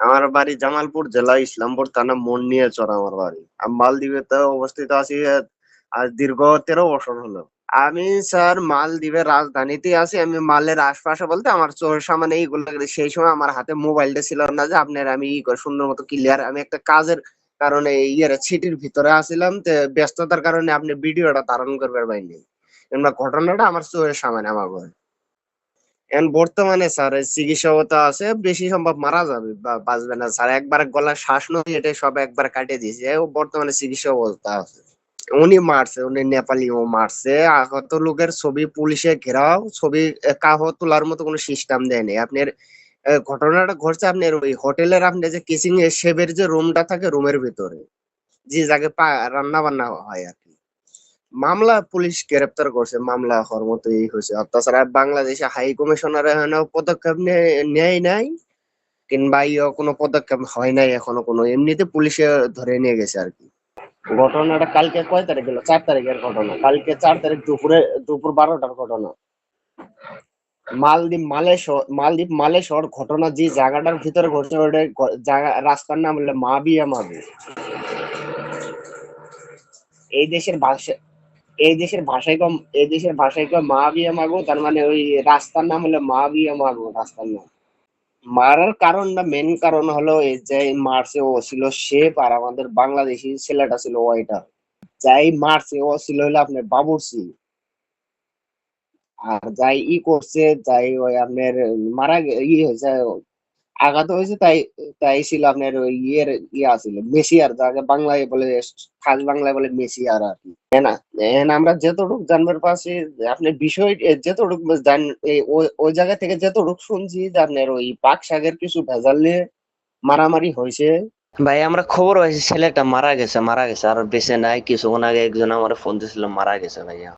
আমার বাড়ি জামালপুর, জেলা ইসলামপুর, থানা মন নিয়ে চড়া আমার বাড়ি। আমি মালদ্বীপেতে অবস্থিত আছি, আজ দীর্ঘ তেরো বছর হলো। আমি স্যার মালদ্বীপের রাজধানীতে আছি, আমি মালের আশপাশে বলতে আমার চোখের সামনে এইগুলো সেই সময় আমার হাতে মোবাইলটা ছিল না যে আপনার আমি ই করে সুন্দর মতো ক্লিয়ার আমি একটা কাজের কারণে ইয়ের সিটির ভিতরে আসছিলাম তো ব্যস্ততার কারণে আপনি ভিডিওটা ধারণ করবার পাইনি। ঘটনাটা আমার চোখের সামনে আমার ঘরে বর্তমানে স্যার এই চিকিৎসাগত আছে, বেশি সম্ভব মারা যাবে, বা বাঁচবে না স্যার। একবার গলার শ্বাস নয় এটা সব একবার কাটিয়ে দিয়েছে। বর্তমানে চিকিৎসা অবস্থা আছে। উনি মারছে, উনি নেপালি ও মারছে। আহত লোকের ছবি পুলিশে ঘেরাও, ছবি কাহ তোলার মতো কোনো সিস্টেম দেয়নি আপনার ঘটনাটা ঘটছে আপনার ওই হোটেলের আপনি যে কিচিং শেভের যে রুমটা থাকে রুমের ভিতরে, যে জায়গায় রান্না বান্না হয় আর মামলা পুলিশ গ্রেপ্তার করছে, মামলা হওয়ার মতো এই হয়েছে। তাছাড়া বাংলাদেশে হাই কমিশনার পদক্ষেপ নেয় নাই, কিংবা ইয়ে কোনো পদক্ষেপ হয় নাই এখনও কোনো। এমনিতে পুলিশে ধরে নিয়ে গেছে আর কি। ঘটনাটা কালকে কয় তারিখ গেল চার তারিখের ঘটনা। কালকে চার তারিখ দুপুরে, দুপুর বারোটার ঘটনা। মালদ্বীপ, মালেশ্বর মালদ্বীপ, মালেশ্বর ঘটনা যে জায়গাটার ভিতরে ঘটছে ওটা জায়গা, রাস্তার নাম হলো মাবিয়া মাবি এই দেশের ভাষা এই দেশের ভাষায় কম, এই দেশের ভাষায় কম মাবিয়া মাগো, তার মানে ওই রাস্তার নাম হলো মাবিয়া মাগো, রাস্তার নাম। মারার কারণটা মেন কারণ হলো যে মারছে ও ছিল শেপ, আর আমাদের বাংলাদেশি ছেলেটা ছিল ওইটা যাই মারছে ও ছিল হলো আপনার বাবুরসি আর যাই ই করছে, যাই ওই আপনার মারা ই হয়েছে আঘাত হয়েছে, তাই তাই ছিল আপনার ওই ইয়ের ইয়ে ইয়া ছিল মেসিয়ার যাকে বাংলায় বলে, খাস বাংলায় বলে মেসিয়ার আর কি। না আমরা যতটুকু জানবার পারছি আপনি বিষয় যতটুকু জান ওই- জায়গা থেকে যতটুকু শুনছি যে আপনার ওই পাক শাকের কিছু ভেজাল নিয়ে মারামারি হয়েছে। ভাই, আমরা খবর পাইছি, ছেলেটা মারা গেছে মারা গেছে, আর বেঁচে নাই, কিছুক্ষণ আগে একজন আমার ফোন দিয়েছিল মারা গেছে ভাইয়া।